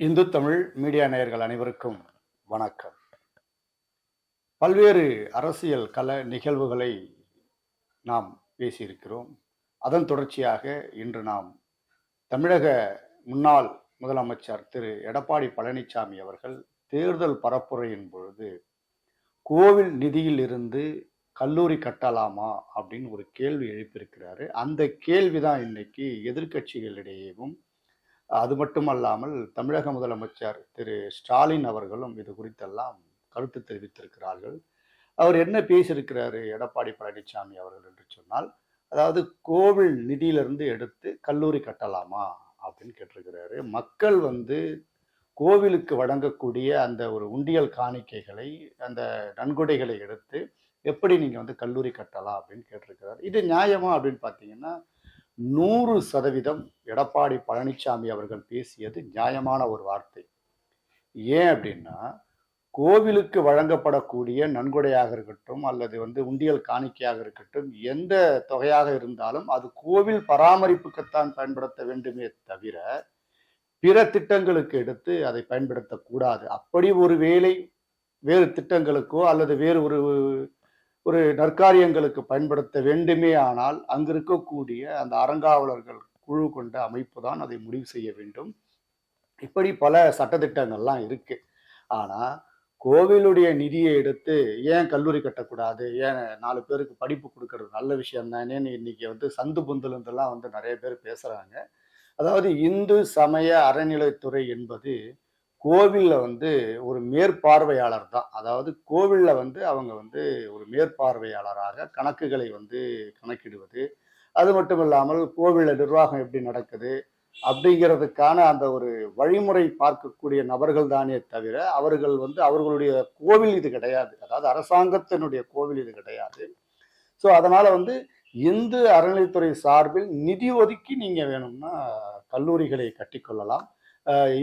Hindu Tamil media நேயர்கள் அனைவருக்கும் வணக்கம். பல்வேறு அரசியல் கல நிகழ்வுகளை நாம் பேசியிருக்கிறோம். அதன் தொடர்ச்சியாக இன்று நாம் தமிழக முன்னாள் முதலமைச்சர் திரு. எடப்பாடி பழனிசாமி அவர்கள் தேர்தல் பரப்புரையின் பொழுது கோவில் நிதியில் இருந்து கல்லூரி கட்டலாமா அப்படின்னு ஒரு கேள்வி எழுப்பியிருக்கிறாரு. அந்த கேள்விதான் இன்னைக்கு எதிர்கட்சிகளிடையேவும் அது மட்டுமல்லாமல் தமிழக முதலமைச்சர் திரு ஸ்டாலின் அவர்களும் இது குறித்தெல்லாம் கருத்து தெரிவித்திருக்கிறார்கள். அவர் என்ன பேசியிருக்கிறாரு எடப்பாடி பழனிசாமி அவர்கள் என்று சொன்னால் அதாவது கோவில் நிதியிலிருந்து எடுத்து கல்லூரி கட்டலாமா அப்படின்னு கேட்டிருக்கிறாரு. மக்கள் வந்து கோவிலுக்கு வழங்கக்கூடிய அந்த ஒரு உண்டியல் காணிக்கைகளை அந்த நன்கொடைகளை எடுத்து எப்படி நீங்கள் வந்து கல்லூரி கட்டலாம் அப்படின்னு கேட்டிருக்கிறாரு. இது நியாயமா அப்படின்னு பார்த்தீங்கன்னா நூறு சதவீதம் எடப்பாடி பழனிசாமி அவர்கள் பேசியது நியாயமான ஒரு வார்த்தை. ஏன் அப்படின்னா கோவிலுக்கு வழங்கப்படக்கூடிய நன்கொடையாக இருக்கட்டும் அல்லது வந்து உண்டியல் காணிக்கையாக இருக்கட்டும் எந்த தொகையாக இருந்தாலும் அது கோவில் பராமரிப்புக்குத்தான் பயன்படுத்த வேண்டுமே தவிர பிற திட்டங்களுக்கு எடுத்து அதை பயன்படுத்தக்கூடாது. அப்படி ஒரு வேலை வேறு திட்டங்களுக்கோ அல்லது வேறு ஒரு ஒரு நற்காரியங்களுக்கு பயன்படுத்த வேண்டுமே ஆனால் அங்கு இருக்கக்கூடிய அந்த அறங்காவலர்கள் குழு கொண்ட அமைப்பு தான் அதை முடிவு செய்ய வேண்டும். இப்படி பல சட்டத்திட்டங்கள்லாம் இருக்கு. ஆனால் கோவிலுடைய நிதியை எடுத்து ஏன் கல்லூரி கட்டக்கூடாது? ஏன் நாலு பேருக்கு படிப்பு கொடுக்கறது நல்ல விஷயம் தானேன்னு இன்னைக்கு வந்து சந்து புந்துலேருந்தெல்லாம் வந்து நிறைய பேர் பேசுகிறாங்க அதாவது இந்து சமய அறநிலைத்துறை என்பது கோவிலில் வந்து ஒரு மேற்பார்வையாளர் தான் அதாவது கோவிலில் வந்து அவங்க வந்து ஒரு மேற்பார்வையாளராக கணக்குகளை வந்து கணக்கிடுவது. அது மட்டும் இல்லாமல் கோவிலில் நிர்வாகம் எப்படி நடக்குது அப்படிங்கிறதுக்கான அந்த ஒரு வழிமுறை பார்க்கக்கூடிய நபர்கள் தானே தவிர அவர்கள் வந்து அவர்களுடைய கோவில் இது கிடையாது. அதாவது அரசாங்கத்தினுடைய கோவில் இது கிடையாது. ஸோ அதனால் வந்து இந்து அறநிலைத்துறை சார்பில் நிதி ஒதுக்கி நீங்கள் வேணும்னா கல்லூரிகளை கட்டிக்கொள்ளலாம்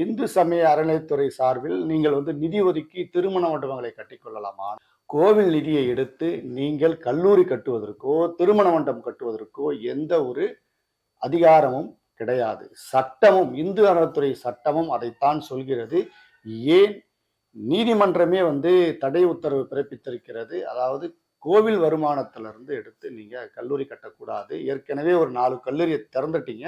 இந்து சமய அறநிலைத்துறை சார்பில் நீங்கள் வந்து நிதி ஒதுக்கி திருமண மண்டபங்களை கட்டிக்கொள்ளலாமா? கோவில் நிதியை எடுத்து நீங்கள் கல்லூரி கட்டுவதற்கோ திருமண மண்டபம் கட்டுவதற்கோ எந்த ஒரு அதிகாரமும் கிடையாது. சட்டமும் இந்து அறநிலைத்துறை சட்டமும் அதைத்தான் சொல்கிறது. ஏன்? நீதிமன்றமே வந்து தடை உத்தரவு பிறப்பித்திருக்கிறது. அதாவது கோவில் வருமானத்திலிருந்து எடுத்து நீங்கள் கல்லூரி கட்டக்கூடாது. ஏற்கனவே ஒரு நாலு கல்லூரியை திறந்துட்டீங்க.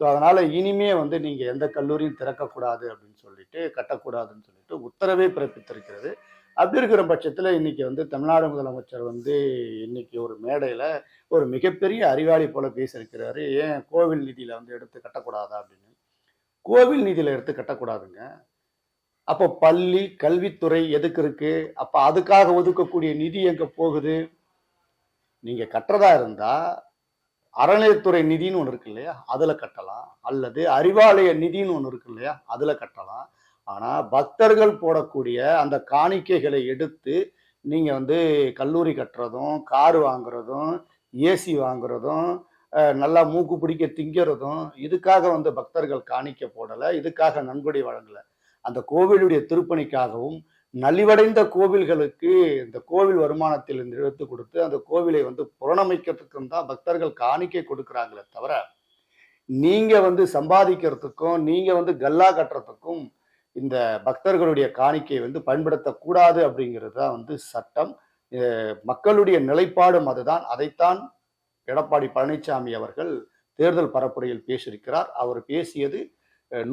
ஸோ அதனால் இனிமே வந்து நீங்கள் எந்த கல்லூரியும் திறக்கக்கூடாது அப்படின்னு சொல்லிட்டு கட்டக்கூடாதுன்னு சொல்லிட்டு உத்தரவே பிறப்பித்திருக்கிறது. அப்படி இருக்கிற பட்சத்தில் இன்னைக்கு வந்து தமிழ்நாடு முதலமைச்சர் வந்து இன்னைக்கு ஒரு மேடையில் ஒரு மிகப்பெரிய அறிவாளி போல பேசியிருக்கிறாரு. ஏன் கோவில் நிதியில் வந்து எடுத்து கட்டக்கூடாதா அப்படின்னு. கோவில் நிதியில் எடுத்து கட்டக்கூடாதுங்க. அப்போ பள்ளி கல்வித்துறை எதுக்கு இருக்குது அப்போ அதுக்காக ஒதுக்கக்கூடிய நிதி எங்கே போகுது? நீங்கள் கட்டுறதா இருந்தால் அறநிலையத்துறை நிதின்னு ஒன்று இருக்கு இல்லையா? அதில் கட்டலாம். அல்லது அறிவாலய நிதின்னு ஒன்று இருக்கு இல்லையா? அதில் கட்டலாம். ஆனால் பக்தர்கள் போடக்கூடிய அந்த காணிக்கைகளை எடுத்து நீங்கள் வந்து கல்லூரி கட்டுறதும் கார் வாங்குறதும் ஏசி வாங்குறதும் நல்லா மூக்கு பிடிக்க திங்கிறதும் இதுக்காக வந்து பக்தர்கள் காணிக்க போடலை இதுக்காக நன்கொடை வழங்கலை. அந்த கோவிலுடைய திருப்பணிக்காகவும் நலிவடைந்த கோவில்களுக்கு இந்த கோவில் வருமானத்தில் இருந்து எடுத்து கொடுத்து அந்த கோவிலை வந்து புறணமைக்கிறதுக்கும் தான் பக்தர்கள் காணிக்கை கொடுக்குறாங்களே தவிர நீங்க வந்து சம்பாதிக்கிறதுக்கும் நீங்க வந்து கல்லா கட்டுறதுக்கும் இந்த பக்தர்களுடைய காணிக்கையை வந்து பயன்படுத்தக்கூடாது அப்படிங்கிறது தான் வந்து சட்டம். மக்களுடைய நிலைப்பாடும் அதுதான். அதைத்தான் எடப்பாடி பழனிசாமி அவர்கள் தேர்தல் பரப்புரையில் பேசியிருக்கிறார். அவர் பேசியது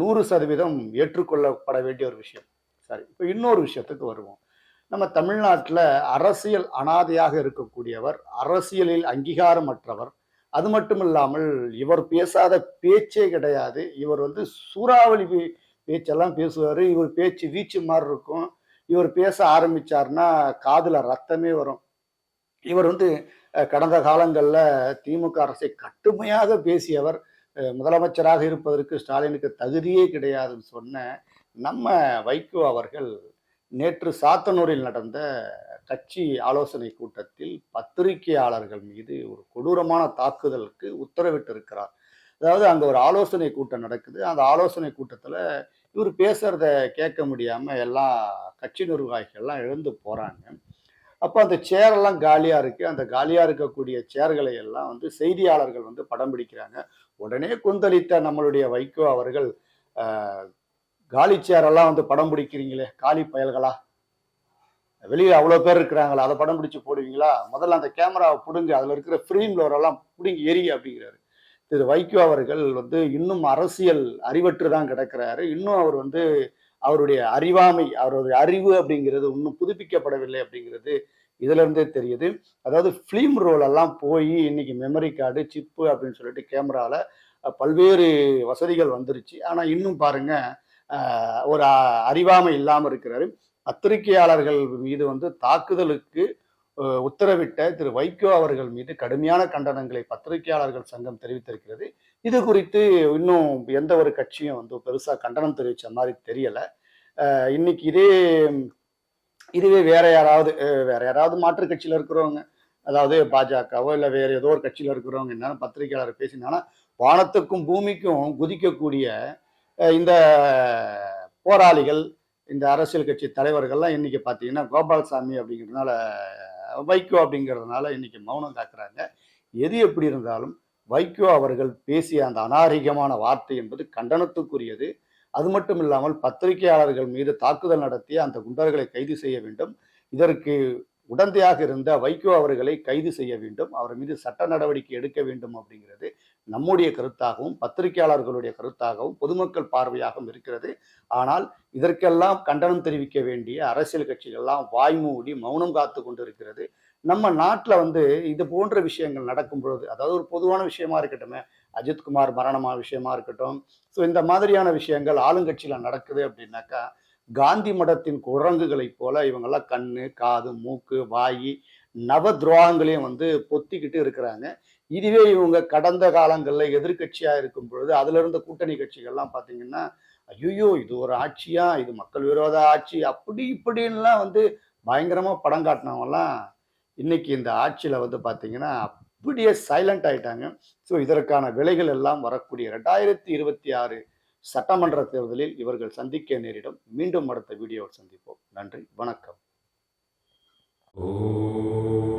நூறு சதவீதம் ஏற்றுக்கொள்ளப்பட வேண்டிய ஒரு விஷயம். சரி இப்போ இன்னொரு விஷயத்துக்கு வருவோம். நம்ம தமிழ்நாட்டில் அரசியல் அனாதையாக இருக்கக்கூடியவர் அரசியலில் அங்கீகாரமற்றவர் அது மட்டும் இல்லாமல் இவர் பேசாத பேச்சே கிடையாது. இவர் வந்து சூறாவளி பேச்செல்லாம் பேசுவார். இவர் பேச்சு வீச்சு மாதிரி இருக்கும். இவர் பேச ஆரம்பித்தார்னா காதில் ரத்தமே வரும். இவர் வந்து கடந்த காலங்களில் திமுக அரசை கடுமையாக பேசியவர் முதலமைச்சராக இருப்பதற்கு ஸ்டாலினுக்கு தகுதியே கிடையாதுன்னு சொன்ன நம்ம வைகோ அவர்கள் நேற்று சாத்தனூரில் நடந்த கட்சி ஆலோசனை கூட்டத்தில் பத்திரிகையாளர்கள் மீது ஒரு கொடூரமான தாக்குதலுக்கு உத்தரவிட்டிருக்கிறார். அதாவது அங்கே ஒரு ஆலோசனை கூட்டம் நடக்குது. அந்த ஆலோசனை கூட்டத்தில் இவர் பேசுகிறத கேட்க முடியாமல் எல்லா கட்சி நிர்வாகிகள்லாம் எழுந்து போகிறாங்க அப்போ அந்த சேரெல்லாம் காலியாக இருக்குது அந்த காலியாக இருக்கக்கூடிய சேர்களை எல்லாம் வந்து செய்தியாளர்கள் வந்து படம் பிடிக்கிறாங்க. உடனே கொந்தளித்த நம்மளுடைய வைகோ அவர்கள் காலி சேரெல்லாம் வந்து படம் பிடிக்கிறீங்களே காலி பயல்களா? வெளியே அவ்வளோ பேர் இருக்கிறாங்களா அதை படம் பிடிச்சி போடுவீங்களா? முதல்ல அந்த கேமராவை பிடுங்க அதில் இருக்கிற ஃப்ரீம் லோரெல்லாம் பிடுங்கி எரி அப்படிங்கிறாரு. திரு வைகோ அவர்கள் வந்து இன்னும் அரசியல் அறிவற்று தான் கிடக்கிறாரு. இன்னும் அவர் வந்து அவருடைய அறிவாமை அவருடைய அறிவு அப்படிங்கிறது இன்னும் புதுப்பிக்கப்படவில்லை அப்படிங்கிறது இதுல இருந்தே தெரியுது. அதாவது ஃபிலிம் ரோல் எல்லாம் போய் இன்னைக்கு மெமரி கார்டு சிப்பு அப்படின்னு சொல்லிட்டு கேமரால பல்வேறு வசதிகள் வந்துருச்சு. ஆனா இன்னும் பாருங்க ஒரு அறிவாமை இல்லாமல் இருக்கிறாரு. பத்திரிகையாளர்கள் மீது வந்து தாக்குதலுக்கு உத்தரவிட்ட திரு வைகோ அவர்கள் மீது கடுமையான கண்டனங்களை பத்திரிகையாளர்கள் சங்கம் தெரிவித்திருக்கிறது. இது குறித்து இன்னும் எந்த ஒரு கட்சியும் வந்து பெருசாக கண்டனம் தெரிவித்த மாதிரி தெரியலை. இன்னைக்கு இதே இதுவே வேற யாராவது வேற யாராவது மாற்று கட்சியில் இருக்கிறவங்க அதாவது பாஜகவோ இல்லை வேற ஏதோ ஒரு கட்சியில் இருக்கிறவங்க என்னென்ன பத்திரிகையாளர் பேசினாங்கன்னா வானத்துக்கும் பூமிக்கும் குதிக்கக்கூடிய இந்த போராளிகள் இந்த அரசியல் கட்சி தலைவர்கள்லாம் இன்னைக்கு பார்த்தீங்கன்னா கோபால்சாமி அப்படிங்கிறதுனால வைகோ அப்படிங்கிறதுனால இன்னைக்கு மௌனம் காக்குறாங்க. எது எப்படி இருந்தாலும் வைகோ அவர்கள் பேசிய அந்த அநாகரிகமான வார்த்தை என்பது கண்டனத்துக்குரியது. அது மட்டும் இல்லாமல் பத்திரிகையாளர்கள் மீது தாக்குதல் நடத்திய அந்த குண்டர்களை கைது செய்ய வேண்டும். இதற்கு உடந்தையாக இருந்த வைகோ அவர்களை கைது செய்ய வேண்டும் அவர் மீது சட்ட நடவடிக்கை எடுக்க வேண்டும் அப்படிங்கிறது நம்முடைய கருத்தாகவும் பத்திரிகையாளர்களுடைய கருத்தாகவும் பொதுமக்கள் பார்வையாகவும் இருக்கிறது. ஆனால் இதற்கெல்லாம் கண்டனம் தெரிவிக்க வேண்டிய அரசியல் கட்சிகள்லாம் வாய்மூடி மௌனம் காத்து கொண்டிருக்கிறது. நம்ம நாட்டில் வந்து இது போன்ற விஷயங்கள் நடக்கும் பொழுது அதாவது ஒரு பொதுவான விஷயமா இருக்கட்டுமே அஜித்குமார் மரணமா விஷயமா இருக்கட்டும் ஸோ இந்த மாதிரியான விஷயங்கள் ஆளுங்கட்சியில் நடக்குது அப்படின்னாக்கா காந்தி மடத்தின் குரங்குகளைப் போல இவங்கெல்லாம் கண்ணு காது மூக்கு வாய் நவ துரோகங்களையும் வந்து பொத்திக்கிட்டு இருக்கிறாங்க. இதுவே இவங்க கடந்த காலங்களில் எதிர்கட்சியாக இருக்கும் பொழுது அதுல இருந்த கூட்டணி கட்சிகள்லாம் பார்த்தீங்கன்னா ஐயோ இது ஒரு ஆட்சியா? இது மக்கள் விரோத ஆட்சி? அப்படி இப்படின்லாம் வந்து பயங்கரமாக படம் காட்டினவங்கலாம் இன்னைக்கு இந்த ஆட்சியில் வந்து பார்த்தீங்கன்னா அப்படியே சைலண்ட் ஆயிட்டாங்க. ஸோ இதற்கான விலைகள் எல்லாம் வரக்கூடிய ரெண்டாயிரத்தி இருபத்தி ஆறு சட்டமன்ற தேர்தலில் இவர்கள் சந்திக்க நேரிடும். மீண்டும் அடுத்த வீடியோவில் சந்திப்போம். நன்றி. வணக்கம். ஓ